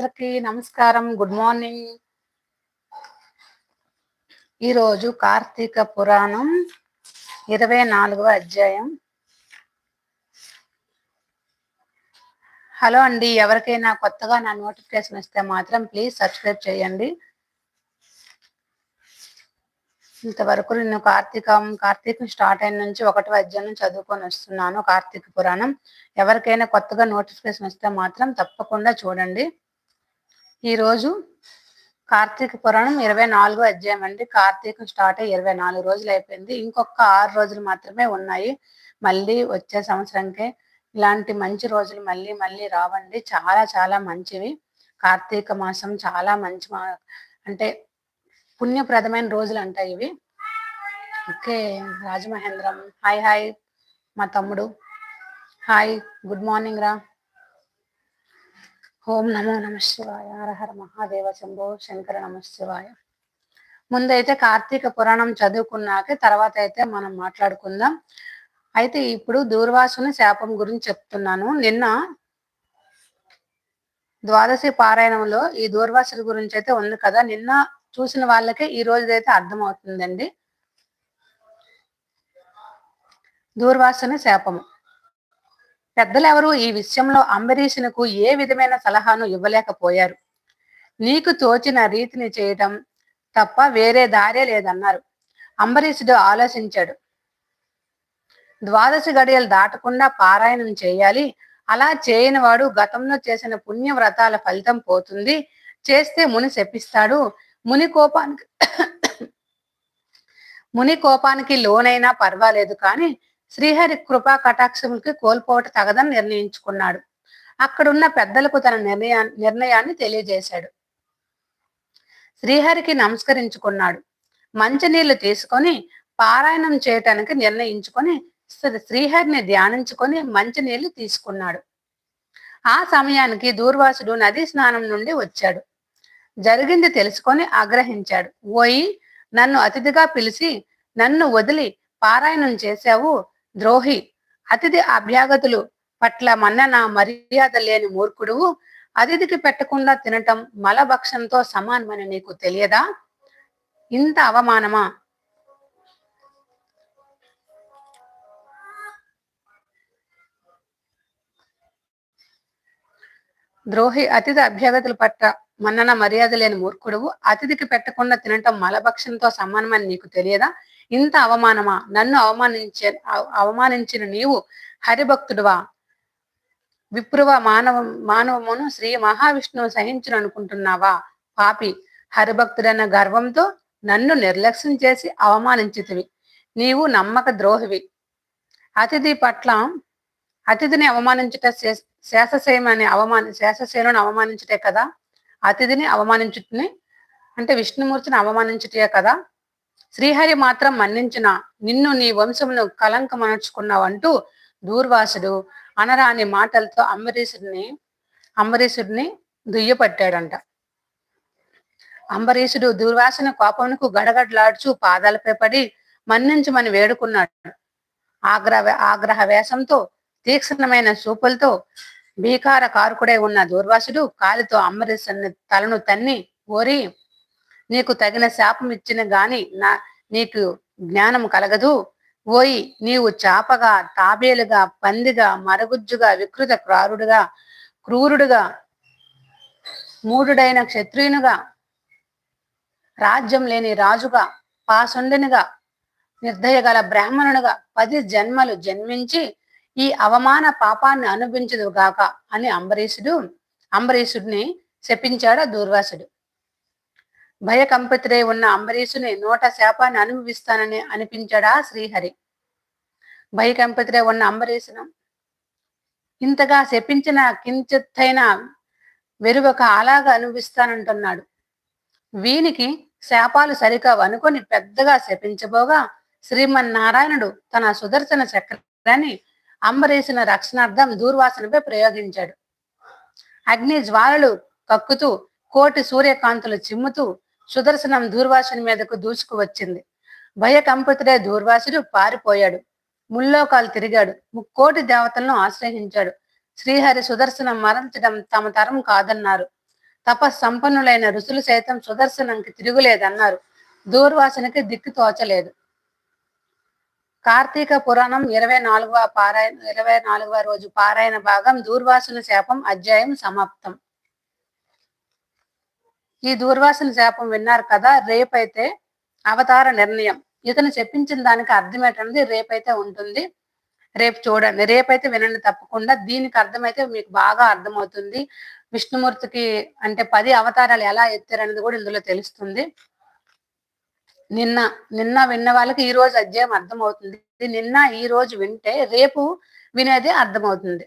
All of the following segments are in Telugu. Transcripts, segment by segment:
అందరికి నమస్కారం. Good morning. ఈరోజు కార్తీక పురాణం ఇరవై నాలుగవ అధ్యాయం. హలో అండి ఎవరికైనా కొత్తగా నా నోటిఫికేషన్ ఇస్తే మాత్రం ప్లీజ్ సబ్స్క్రైబ్ చేయండి. ఇంతవరకు నేను కార్తీకం కార్తీకం స్టార్ట్ అయిన నుంచి ఒకటో అధ్యాయం చదువుకొని వస్తున్నాను కార్తీక పురాణం. ఎవరికైనా కొత్తగా నోటిఫికేషన్ వస్తే మాత్రం తప్పకుండా చూడండి. ఈరోజు కార్తీక పురాణం ఇరవై నాలుగో అధ్యాయం అండి. కార్తీకం స్టార్ట్ అయ్యి ఇరవై నాలుగు రోజులు అయిపోయింది. ఇంకొక ఆరు రోజులు మాత్రమే ఉన్నాయి. మళ్ళీ వచ్చే సంవత్సరంకే ఇలాంటి మంచి రోజులు మళ్ళీ మళ్ళీ రావండి. చాలా చాలా మంచివి. కార్తీక మాసం చాలా మంచి మా అంటే పుణ్యప్రదమైన రోజులు అంటాయి ఇవి. ఓకే రాజమహేంద్రం. హాయ్ హాయ్ మా తమ్ముడు. హాయ్ గుడ్ మార్నింగ్ రా. ఓం నమో నమ శివాయ. హరహర మహాదేవ శంభో శంకర నమ శివాయ. ముందైతే కార్తీక పురాణం చదువుకున్నాక తర్వాత అయితే మనం మాట్లాడుకుందాం. అయితే ఇప్పుడు దూర్వాసుని శాపం గురించి చెప్తున్నాను. నిన్న ద్వాదశి పారాయణంలో ఈ దూర్వాసుల గురించి అయితే ఉంది కదా. నిన్న చూసిన వాళ్ళకే ఈ రోజు అయితే అర్థమవుతుందండి. దూర్వాసుని శాపము. పెద్దలెవరూ ఈ విషయంలో అంబరీషునకు ఏ విధమైన సలహాను ఇవ్వలేకపోయారు. నీకు తోచిన రీతిని చేయటం తప్ప వేరే దారే లేదన్నారు. అంబరీషుడు ఆలోచించాడు. ద్వాదశి గడియలు దాటకుండా పారాయణం చేయాలి. అలా చేయని వాడు గతంలో చేసిన పుణ్య వ్రతాల ఫలితం పోతుంది. చేస్తే ముని శపిస్తాడు. ముని కోపానికి ముని కోపానికి లోనైనా పర్వాలేదు కానీ శ్రీహరి కృపా కటాక్షములకి కోల్పోవట తగదని నిర్ణయించుకున్నాడు. అక్కడున్న పెద్దలకు తన నిర్ణయా నిర్ణయాన్ని తెలియజేశాడు. శ్రీహరికి నమస్కరించుకున్నాడు. మంచినీళ్ళు తీసుకొని పారాయణం చేయటానికి నిర్ణయించుకొని శ్రీహరిని ధ్యానించుకొని మంచినీళ్ళు తీసుకున్నాడు. ఆ సమయానికి దూర్వాసుడు నదీ స్నానం నుండి వచ్చాడు. జరిగింది తెలుసుకొని ఆగ్రహించాడు. ఓయి నన్ను అతిథిగా పిలిచి నన్ను వదిలి పారాయణం చేశావు. ద్రోహి. అతిథి అభ్యాగతులు పట్ల మన్నన మర్యాద లేని మూర్ఖుడు. అతిథికి పెట్టకుండా తినటం మలభక్షంతో సమానమని నీకు తెలియదా? ఇంత అవమానమా? ద్రోహి అతిథి అభ్యాగతుల పట్ల మన్నన మర్యాద లేని మూర్ఖుడువు అతిథికి పెట్టకుండా తినటం మలభక్షంతో సమానమని నీకు తెలియదా? ఇంత అవమానమా? నన్ను అవమానించే అవమానించిన నీవు హరిభక్తుడువా? విప్రువ మానవ మానవమును శ్రీ మహావిష్ణువు సహించును అనుకుంటున్నావా? పాపి హరిభక్తుడన్న గర్వంతో నన్ను నిర్లక్ష్యం చేసి అవమానించితివి. నీవు నమ్మక ద్రోహివి. అతిథి పట్ల అతిథిని అవమానించుట శేషసేమని అవమాన శేషసేనుని అవమానించుటే కదా? అతిథిని అవమానించుటని అంటే విష్ణుమూర్తిని అవమానించుటే కదా? శ్రీహరి మాత్రం మన్నించిన నిన్ను నీ వంశమును కలంకమనర్చుకున్నావంటూ దూర్వాసుడు అనరాని మాటలతో అంబరీషుడిని అంబరీషుడిని దుయ్యపట్టాడంట అంబరీషుడు దుర్వాసన కోపమునకు గడగడలాడుచు పాదాలపై పడి మన్నించమని వేడుకున్నాడు. ఆగ్రహ ఆగ్రహ వేషంతో తీక్షణమైన చూపులతో భీకార కారుకుడై ఉన్న దూర్వాసుడు కాలితో అంబరీషుని తలను తన్ని ఓరి నీకు తగిన శాపం ఇచ్చిన గాని నా నీకు జ్ఞానం కలగదు. ఓయి నీవు చాపగా తాబేలుగా పందిగా మరగుజ్జుగా వికృత క్రారుడుగా క్రూరుడుగా మూఢుడైన క్షత్రియునుగా రాజ్యం లేని రాజుగా పాసుండునిగా నిర్దయ గల బ్రాహ్మణునిగా పది జన్మలు జన్మించి ఈ అవమాన పాపాన్ని అనుభవించదు గాక అని అంబరీషుడు అంబరీషుడిని శపించాడు దూర్వాసుడు. భయకంపితుడై ఉన్న అంబరీషుని నోట శాపాన్ని అనుభవిస్తానని అనిపించడా శ్రీహరి. భయకంపితుడై ఉన్న అంబరీషును ఇంతగా శపించిన కించిత్తైన వెరువక అలాగా అనుభవిస్తానంటున్నాడు. వీనికి శాపాలు సరికావు అనుకొని పెద్దగా శపించబోగా శ్రీమన్నారాయణుడు తన సుదర్శన చక్రాన్ని అంబరీషున రక్షణార్థం దూర్వాసనపై ప్రయోగించాడు. అగ్ని జ్వాలలు కక్కుతూ కోటి సూర్యకాంతులు చిమ్ముతూ సుదర్శనం దూర్వాసుని మీదకు దూసుకు వచ్చింది. భయకంపితుడే దూర్వాసుడు పారిపోయాడు. ముల్లోకాలు తిరిగాడు. ముక్కోటి దేవతలను ఆశ్రయించాడు. శ్రీహరి సుదర్శనం మరణించడం తమ తరం కాదన్నారు. తపస్సంపన్నులైన ఋషులు సైతం సుదర్శనంకి తిరుగులేదన్నారు. దూర్వాసనకి దిక్కు తోచలేదు. కార్తీక పురాణం ఇరవై నాలుగవ పారాయణ ఇరవై నాలుగవ రోజు పారాయణ భాగం దూర్వాసుని శాపం అధ్యాయం సమాప్తం. ఈ దూర్వాసన శాపం విన్నారు కదా రేపైతే అవతార నిర్ణయం. ఇతను చెప్పించిన దానికి అర్థం ఏంటన్నది రేపైతే ఉంటుంది. రేపు చూడండి రేపైతే వినండి తప్పకుండా. దీనికి అర్థమైతే మీకు బాగా అర్థమవుతుంది. విష్ణుమూర్తికి అంటే పది అవతారాలు ఎలా ఎత్తారనేది కూడా ఇందులో తెలుస్తుంది. నిన్న నిన్న విన్న వాళ్ళకి ఈ రోజు అధ్యాయం అర్థమవుతుంది. నిన్న ఈ రోజు వింటే రేపు వినేది అర్థమవుతుంది.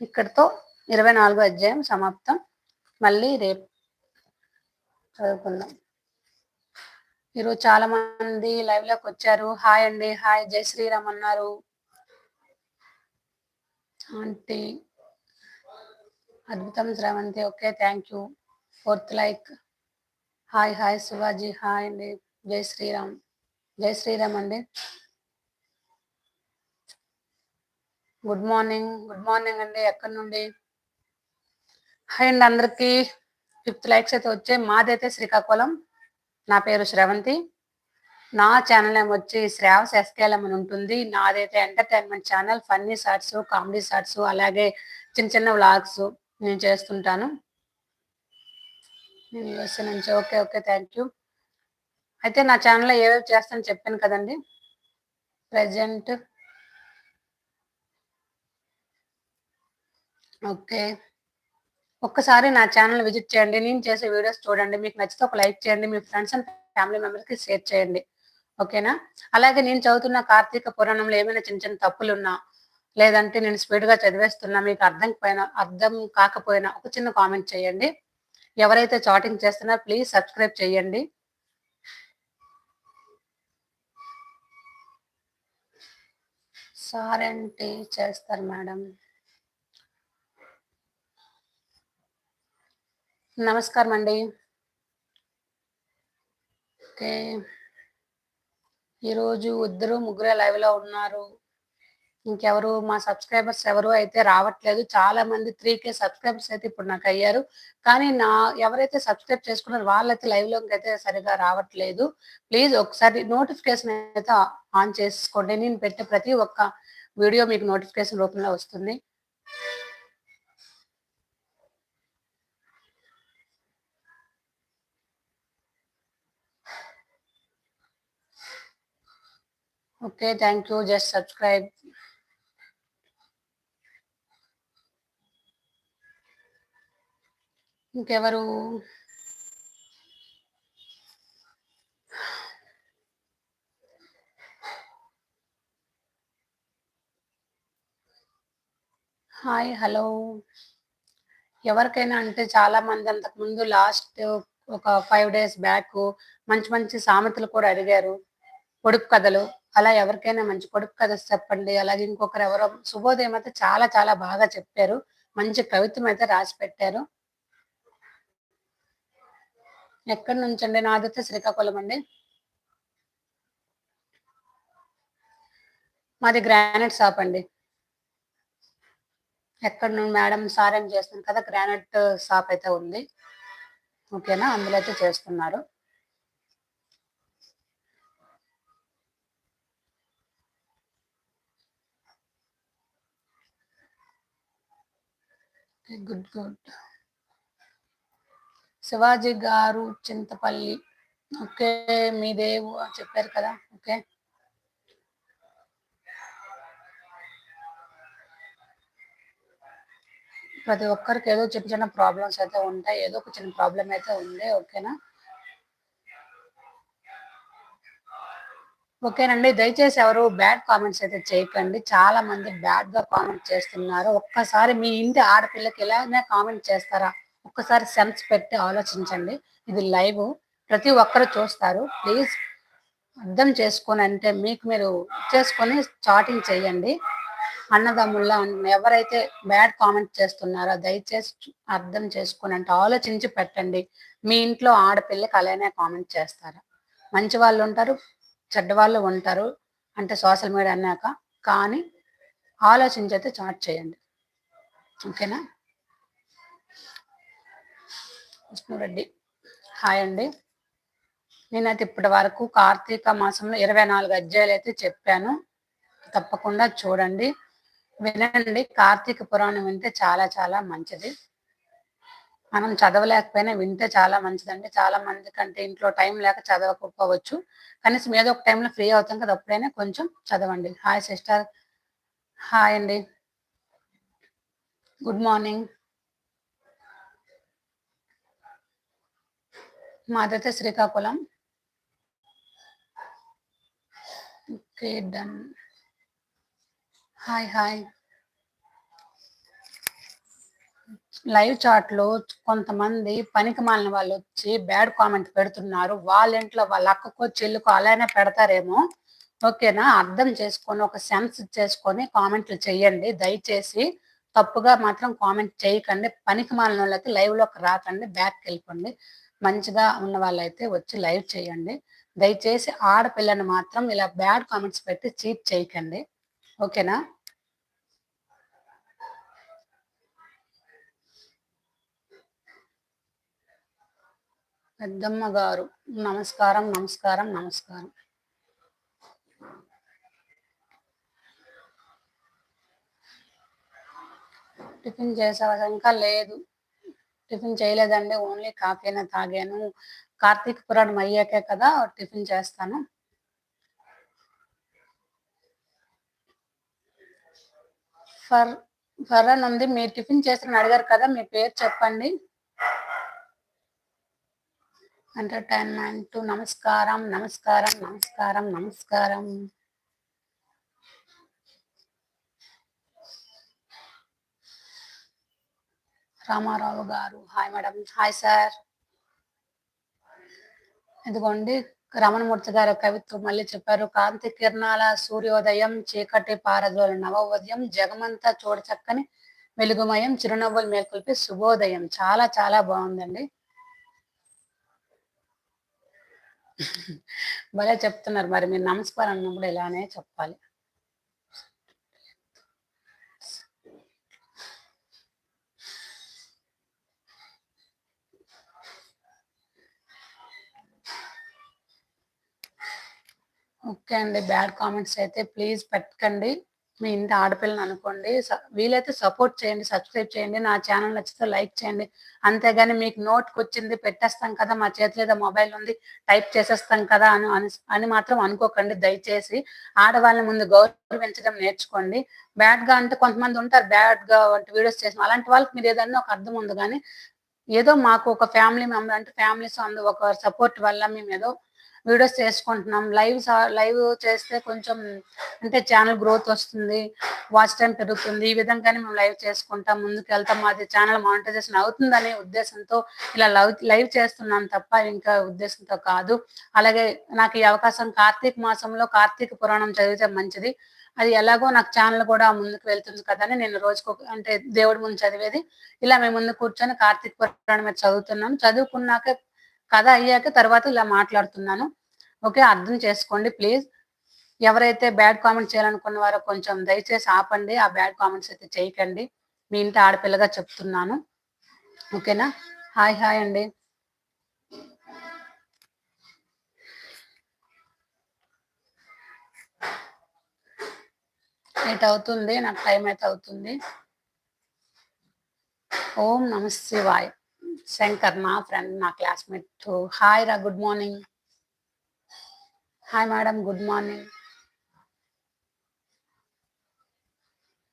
ఇక్కడతో ఇరవై నాలుగో అధ్యాయం సమాప్తం. మళ్ళీ రేపు చదువుకుందాం. ఈరోజు చాలా మంది లైవ్లోకి వచ్చారు. హాయ్ అండి. హాయ్. జై శ్రీరామ్ అన్నారు. ఆంటీ అద్భుతం Sravanthi. Okay thank you. Fourth like. Hi hi Shivaji. Hi అండి. జై శ్రీరామ్. జై శ్రీరామ్ అండి. Good morning. గుడ్ మార్నింగ్ అండి. ఎక్కడి నుండి? అండ్ అందరికి. ఫిఫ్త్ లైక్స్ అయితే వచ్చాయి. మాదైతే శ్రీకాకుళం. నా పేరు శ్రవంతి. నా ఛానల్ ఏమో వచ్చి శ్రావస్ ఎస్కేఎం అని ఉంటుంది. నాదైతే entertainment channel funny shorts comedy shorts అలాగే చిన్న చిన్న వ్లాగ్స్ నేను చేస్తుంటాను. నేను యూఎస్ఏ నుంచి ఓకే ఓకే థ్యాంక్ యూ అయితే నా ఛానల్లో ఏవేవి చేస్తాను చెప్పాను కదండి. Present okay. ఒక్కసారి నా ఛానల్ విజిట్ చేయండి. నేను చేసే వీడియోస్ చూడండి. మీకు నచ్చితే ఒక లైక్ చేయండి. మీ ఫ్రెండ్స్ అండ్ ఫ్యామిలీ మెంబర్స్కి షేర్ చేయండి. ఓకేనా? అలాగే నేను చదువుతున్న కార్తీక పురాణంలో ఏమైనా చిన్న చిన్న తప్పులు ఉన్నా లేదంటే నేను స్పీడ్గా చదివేస్తున్నా మీకు అర్థం పోయినా అర్థం కాకపోయినా ఒక చిన్న కామెంట్ చేయండి. ఎవరైతే చాటింగ్ చేస్తున్నా ప్లీజ్ సబ్స్క్రైబ్ చేయండి. సారంటీ చేస్తారు మేడం. నమస్కారం అండి. ఓకే. ఈరోజు ఇద్దరు ముగ్గురే లైవ్లో ఉన్నారు. ఇంకెవరు మా సబ్స్క్రైబర్స్ ఎవరు అయితే రావట్లేదు చాలా మంది త్రీ కే సబ్స్క్రైబర్స్ అయితే ఇప్పుడు నాకు అయ్యారు. కానీ నా ఎవరైతే సబ్స్క్రైబ్ చేసుకున్నారో వాళ్ళైతే లైవ్లోకి అయితే సరిగా రావట్లేదు. ప్లీజ్ ఒకసారి నోటిఫికేషన్ అయితే ఆన్ చేసుకోండి. నేను పెట్టే ప్రతి ఒక్క వీడియో మీకు నోటిఫికేషన్ రూపంలో వస్తుంది. Okay thank you just subscribe ఇంకెవరు? హాయ్ హలో ఎవరికైనా అంటే చాలా మంది అంతకు ముందు లాస్ట్ ఒక ఫైవ్ డేస్ బ్యాక్ మంచి మంచి సామెతలు కూడా అడిగారు. పొడుపు కథలు అలా ఎవరికైనా మంచి పొడుపు కథ చెప్పండి. అలాగే ఇంకొకరు ఎవరో శుభోదయం అయితే చాలా చాలా బాగా చెప్పారు. మంచి కవిత్వం అయితే రాసి పెట్టారు. ఎక్కడి నుంచి అండి నాదైతే శ్రీకాకుళం అండి. మాది గ్రానైట్ షాప్ అండి. ఎక్కడ నుండి? మేడం సార్ ఏం చేస్తుంది కదా గ్రానైట్ షాప్ అయితే ఉంది. ఓకేనా? అందులో అయితే చేస్తున్నారు. గుడ్ గుడ్ శివాజీ గారు చింతపల్లి. ఓకే మీదేవు చెప్పారు కదా ఓకే. ప్రతి ఒక్కరికి ఏదో చిన్న చిన్న ప్రాబ్లమ్స్ అయితే ఉంటాయి ఏదో ఒక చిన్న ప్రాబ్లం అయితే ఉంది ఓకేనా? ఓకేనండి. దయచేసి ఎవరు బ్యాడ్ కామెంట్స్ అయితే చేయకండి. చాలా మంది బ్యాడ్గా కామెంట్ చేస్తున్నారు. ఒక్కసారి మీ ఇంటి ఆడపిల్లకి ఇలానే కామెంట్ చేస్తారా? ఒక్కసారి సెన్స్ పెట్టి ఆలోచించండి. ఇది లైవ్. ప్రతి ఒక్కరు చూస్తారు. ప్లీజ్ అర్థం చేసుకొని అంటే మీకు మీరు చేసుకొని చాటింగ్ చేయండి. అన్నదమ్ముల్లో ఎవరైతే బ్యాడ్ కామెంట్ చేస్తున్నారో దయచేసి అర్థం చేసుకుని అంటే ఆలోచించి పెట్టండి. మీ ఇంట్లో ఆడపిల్లకి అలానే కామెంట్ చేస్తారా? మంచి వాళ్ళు ఉంటారు. చెడ్డవాళ్ళు ఉంటారు అంటే సోషల్ మీడియా అన్నాక కానీ ఆలోచించి అయితే చాట్ చేయండి. ఓకేనా? విష్ణురెడ్డి. హాయ్ అండి. నేనైతే ఇప్పటి వరకు కార్తీక మాసంలో ఇరవై నాలుగు అధ్యాయులు అయితే చెప్పాను. తప్పకుండా చూడండి. వినండి. కార్తీక పురాణం వింటే చాలా చాలా మంచిది. మనం చదవలేకపోయినా వింటే చాలా మంచిదండి. చాలా మంది కంటే ఇంట్లో టైం లేక చదవకపోవచ్చు. కనీసం ఏదో ఒక టైంలో ఫ్రీ అవుతాం కదా అప్పుడైనా కొంచెం చదవండి. Hi sister. హాయ్ అండి. Good morning. మాదైతే Srikakulam. Okay done. Hi hi. Live చాట్లో కొంతమంది పనికి మాలిన వాళ్ళు వచ్చి బ్యాడ్ కామెంట్ పెడుతున్నారు. వాళ్ళ ఇంట్లో వాళ్ళ అక్కకో చెల్లుకో అలానే పెడతారేమో. ఓకేనా? అర్థం చేసుకొని ఒక సెన్స్ చేసుకొని కామెంట్లు చేయండి దయచేసి తప్పుగా మాత్రం కామెంట్ చేయకండి పనికి మాలిన వాళ్ళైతే లైవ్లోకి రాకండి. బ్యాక్ వెళ్ళిపోండి. మంచిగా ఉన్న వాళ్ళైతే వచ్చి లైవ్ చేయండి. దయచేసి ఆడపిల్లని మాత్రం ఇలా బ్యాడ్ కామెంట్స్ పెట్టి చీట్ చేయకండి ఓకేనా? పెద్దమ్మ గారు. నమస్కారం నమస్కారం నమస్కారం. టిఫిన్ చేసావా? ఇంకా లేదు. టిఫిన్ చేయలేదండి. ఓన్లీ కాఫీనే తాగాను. కార్తీక పురాణం అయ్యాకే కదా టిఫిన్ చేస్తాను. ఫర్ ఫర్ అని ఉంది. మీరు టిఫిన్ చేసిన అడిగారు కదా మీ పేరు చెప్పండి. ఎంటర్టైన్మెంట్ నమస్కారం నమస్కారం నమస్కారం నమస్కారం. రామారావు గారు హాయ్ మేడం హాయ్ సార్. ఇదిగోండి రమణమూర్తి గారు కవిత్వం మళ్ళీ చెప్పారు. కాంతి కిరణాల సూర్యోదయం చీకటి పారదోల నవోదయం జగమంతా చూడచక్కని వెలుగుమయం చిరునవ్వులు మేల్కొల్పి శుభోదయం. చాలా చాలా బాగుందండి. భలే చెప్తున్నారు. మరి మీరు నమస్కారం అన్నప్పుడు ఇలానే చెప్పాలి. ఓకే అండి. బ్యాడ్ కామెంట్స్ అయితే ప్లీజ్ పెట్టకండి. మీ ఇంటి ఆడపిల్లని అనుకోండి వీలైతే సపోర్ట్ చేయండి సబ్స్క్రైబ్ చేయండి నా ఛానల్ నచ్చితే లైక్ చేయండి. అంతేగాని మీకు నోట్కి వచ్చింది పెట్టేస్తాం కదా మా చేతిలో ఏదో మొబైల్ ఉంది టైప్ చేసేస్తాం కదా అని అని మాత్రం అనుకోకండి దయచేసి. ఆడవాళ్ళని ముందు గౌరవించడం నేర్చుకోండి. బ్యాడ్గా అంటే కొంతమంది ఉంటారు బ్యాడ్గా వంటి వీడియోస్ చేసిన అలాంటి వాళ్ళకి మీరు ఏదన్నా ఒక అర్థం ఉంది కానీ ఏదో మాకు ఒక ఫ్యామిలీ మెంబర్ అంటే ఫ్యామిలీస్ అందు ఒక సపోర్ట్ వల్ల మేము ఏదో వీడియోస్ చేసుకుంటున్నాం. లైవ్ లైవ్ చేస్తే కొంచెం అంటే ఛానల్ గ్రోత్ వస్తుంది. వాచ్ టైం పెరుగుతుంది. ఈ విధంగానే మేము లైవ్ చేసుకుంటాం. ముందుకు వెళ్తాం మాది ఛానల్ మానిటైజేషన్ అవుతుందనే ఉద్దేశంతో ఇలా లైవ్ లైవ్ చేస్తున్నాం తప్ప ఇంకా ఉద్దేశంతో కాదు. అలాగే నాకు ఈ అవకాశం కార్తీక మాసంలో కార్తీక పురాణం చదివితే మంచిది. అది ఎలాగో నాకు ఛానల్ కూడా ముందుకు వెళ్తుంది కదా అని నేను రోజుకు అంటే దేవుడి ముందు చదివేది. ఇలా మేము ముందు కూర్చొని కార్తీక పురాణం మీద చదువుతున్నాను చదువుకున్నాకే కథ అయ్యాక తర్వాత ఇలా మాట్లాడుతున్నాను. ఓకే అర్థం చేసుకోండి ప్లీజ్. ఎవరైతే బ్యాడ్ కామెంట్ చేయాలనుకున్న వారో కొంచెం దయచేసి ఆపండి. ఆ బ్యాడ్ కామెంట్స్ అయితే చేయకండి. మీ ఇంటి ఆడపిల్లగా చెప్తున్నాను. ఓకేనా? హాయ్ హాయ్ అండి. ఎయిట్ అవుతుంది నాకు టైం అయితే అవుతుంది. ఓం నమ శివాయ్ శంకర్ నా ఫ్రెండ్ నా క్లాస్మేట్ హాయ్ రా good morning hi madam good morning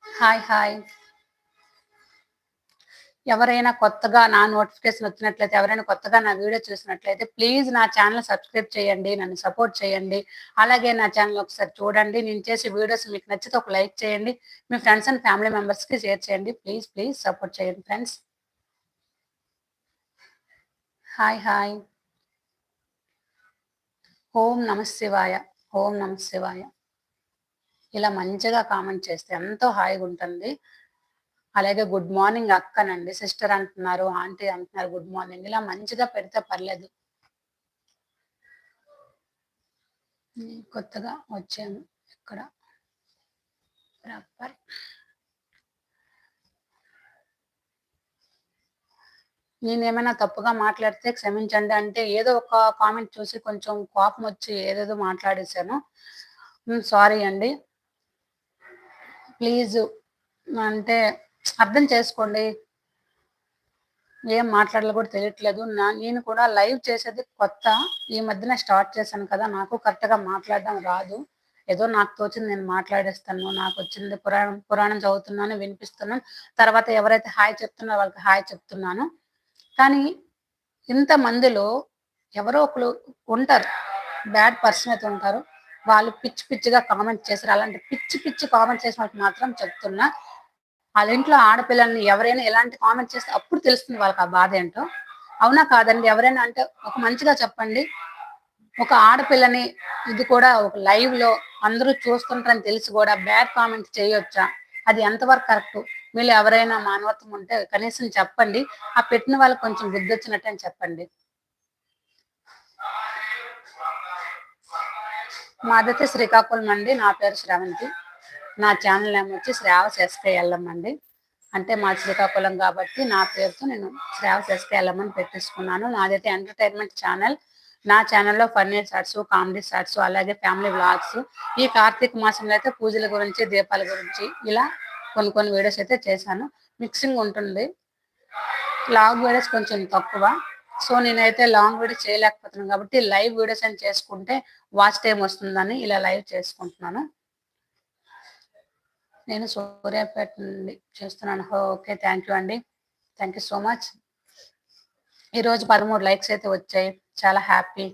hi hi ఎవరైనా కొత్తగా నా నోటిఫికేషన్ వచ్చినట్లయితే ఎవరైనా కొత్తగా నా వీడియో చూసినట్లయితే ప్లీజ్ నా ఛానల్ సబ్స్క్రైబ్ చేయండి నన్ను సపోర్ట్ చేయండి. అలాగే నా ఛానల్ ఒకసారి చూడండి. నేను చేసే వీడియోస్ మీకు నచ్చితే ఒక లైక్ చేయండి. మీ ఫ్రెండ్స్ అండ్ ఫ్యామిలీ మెంబర్స్కి షేర్ చేయండి. ప్లీజ్ ప్లీజ్ సపోర్ట్ చేయండి ఫ్రెండ్స్ హాయ్ హాయ్. ఓం నమశివాయ ఓం నమశివాయ ఇలా మంచిగా కామెంట్ చేస్తే ఎంతో హాయిగా ఉంటుంది. అలాగే గుడ్ మార్నింగ్ అక్కనండి సిస్టర్ అంటున్నారు ఆంటీ అంటున్నారు గుడ్ మార్నింగ్. ఇలా మంచిగా పెడితే పర్లేదు. కొత్తగా వచ్చాను ఇక్కడ ప్రాపర్. నేను ఏమైనా తప్పుగా మాట్లాడితే క్షమించండి అంటే ఏదో ఒక కామెంట్ చూసి కొంచెం కోపం వచ్చి ఏదేదో మాట్లాడేశాను. సారీ అండి. ప్లీజ్ అంటే అర్థం చేసుకోండి. ఏం మాట్లాడాలో కూడా తెలియట్లేదు. నా నేను కూడా లైవ్ చేసేది కొత్త. ఈ మధ్యన స్టార్ట్ చేశాను కదా నాకు కరెక్ట్గా మాట్లాడడం రాదు. ఏదో నాకు తోచింది నేను మాట్లాడేస్తాను. నాకు వచ్చింది పురాణం పురాణం చదువుతున్నాను వినిపిస్తున్నాను. తర్వాత ఎవరైతే హాయ్ చెప్తున్నారో వాళ్ళకి హాయ్ చెప్తున్నాను. కానీ ఇంత మందిలో ఎవరో ఒకరు ఉంటారు. బ్యాడ్ పర్సన్ అయితే ఉంటారు. వాళ్ళు పిచ్చి పిచ్చిగా కామెంట్ చేశారు అలాంటి పిచ్చి పిచ్చి కామెంట్ చేసిన వాళ్ళకి మాత్రం చెప్తున్నా వాళ్ళ ఇంట్లో ఆడపిల్లల్ని ఎవరైనా ఎలాంటి కామెంట్ చేస్తే అప్పుడు తెలుస్తుంది వాళ్ళకి ఆ బాధ ఏంటో. అవునా కాదండి? ఎవరైనా అంటే ఒక మంచిగా చెప్పండి. ఒక ఆడపిల్లని ఇది కూడా ఒక లైవ్లో అందరూ చూస్తుంటారని తెలిసి కూడా బ్యాడ్ కామెంట్ చేయొచ్చా? అది ఎంతవరకు కరెక్ట్? మీరు ఎవరైనా మానవత్వం ఉంటే కనీసం చెప్పండి. ఆ పెట్టిన వాళ్ళకి కొంచెం బుద్ధి వచ్చినట్టు అని చెప్పండి. మాదైతే శ్రీకాకుళం అండి. నా పేరు శ్రవంతి. నా ఛానల్ నేమ్ వచ్చి శ్రావస్ ఎస్కేఎల్ఎం అండి. అంటే మా శ్రీకాకుళం కాబట్టి నా పేరుతో నేను శ్రావస్ ఎస్కేఎల్ఎం అని పెట్టేసుకున్నాను. నాదైతే ఎంటర్టైన్మెంట్ ఛానల్ నా ఛానల్లో ఫన్నీ షార్ట్స్ కామెడీ షార్ట్స్ అలాగే ఫ్యామిలీ వ్లాగ్స్ ఈ కార్తీక మాసంలో అయితే పూజల గురించి దీపాల గురించి ఇలా కొన్ని కొన్ని వీడియోస్ అయితే చేశాను. మిక్సింగ్ ఉంటుంది. లాంగ్ వీడియోస్ కొంచెం తక్కువ. సో నేనైతే లాంగ్ వీడియోస్ చేయలేకపోతున్నాను కాబట్టి లైవ్ వీడియోస్ అని చేసుకుంటే వాచ్ టైం వస్తుందని ఇలా లైవ్ చేసుకుంటున్నాను. నేను సూర్యాపేట నుండి చేస్తున్నాను. ఓకే థ్యాంక్ యూ అండి. Thank you so much. ఈరోజు పదమూడు లైక్స్ అయితే వచ్చాయి. చాలా హ్యాపీ.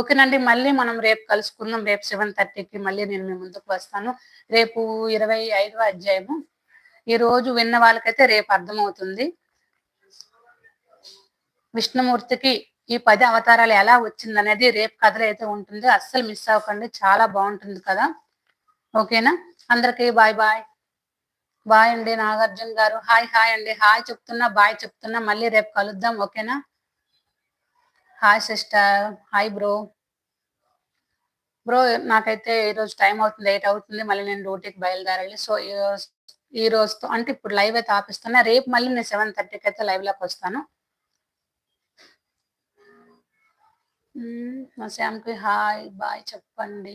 ఓకేనండి మళ్ళీ మనం రేపు కలుసుకుందాం. రేపు సెవెన్ థర్టీకి మళ్ళీ నేను మీ ముందుకు వస్తాను. రేపు ఇరవై ఐదవ అధ్యాయము. ఈ రోజు విన్న వాళ్ళకైతే రేపు అర్థమవుతుంది. విష్ణుమూర్తికి ఈ పది అవతారాలు ఎలా వచ్చింది అనేది రేపు కథలు అయితే ఉంటుంది. అస్సలు మిస్ అవ్వకండి. చాలా బాగుంటుంది కదా. ఓకేనా? అందరికీ బాయ్ బాయ్. బాయ్ అండి నాగార్జున గారు. హాయ్ హాయ్ అండి. హాయ్ చెప్తున్నా బాయ్ చెప్తున్నా. మళ్ళీ రేపు కలుద్దాం. ఓకేనా? Hi sister. Hi bro. Bro నాకైతే ఈరోజు టైం అవుతుంది ఎయిట్ అవుతుంది. మళ్ళీ నేను డ్యూటీకి బయలుదేరాలి. సో ఈ రోజుతో అంటే ఇప్పుడు లైవ్ అయితే ఆపిస్తున్నా. రేపు మళ్ళీ నేను సెవెన్ థర్టీకి అయితే లైవ్లోకి వస్తాను. మా శ్యామ్కి హాయ్ బాయ్ చెప్పండి.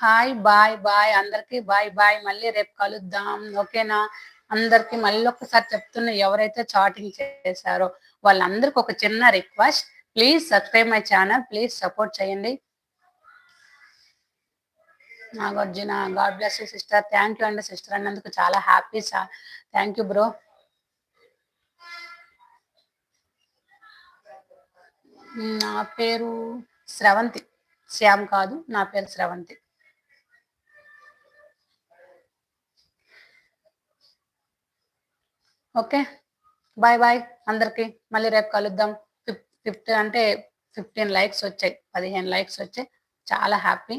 Hi bye bye. అందరికి బాయ్ బాయ్. మళ్ళీ రేపు కలుద్దాం. ఓకేనా? అందరికి మళ్ళీ ఒకసారి చెప్తున్నా ఎవరైతే చాటింగ్ చేశారో వాళ్ళందరికి ఒక చిన్న request please subscribe my channel please support చేయండి. Nagarjuna god bless you sister. Thank you అండి సిస్టర్ అన్నందుకు. చాలా హ్యాపీ థ్యాంక్ యూ బ్రో నా పేరు శ్రవంతి శ్యామ్ కాదు నా పేరు శ్రవంతి ఓకే బాయ్ బాయ్ అందరికి. మళ్ళీ రేపు కలుద్దాం. ఫిఫ్త్ అంటే ఫిఫ్టీన్ లైక్స్ వచ్చాయి పదిహేను లైక్స్ వచ్చాయి. చాలా హ్యాపీ.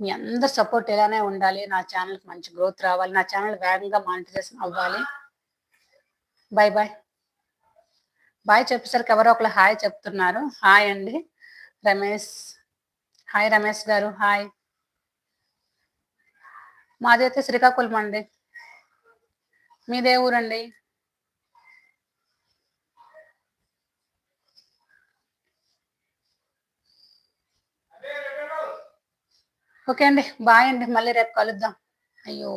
మీ అందరు సపోర్ట్ ఇలానే ఉండాలి నా ఛానల్కి మంచి గ్రోత్ రావాలి నా ఛానల్ వేగంగా మానిటైజేషన్ అవ్వాలి. బాయ్ బాయ్ బాయ్ చెప్పేసరికి ఎవరో ఒకరు హాయ్ చెప్తున్నారు. హాయ్ అండి. రమేష్. హాయ్ రమేష్ గారు. హాయ్ మాది అయితే శ్రీకాకుళం అండి. మీదే ఊరండి? ఓకే అండి. బాయ్ అండి. మళ్ళీ రేపు కలుద్దాం. అయ్యో.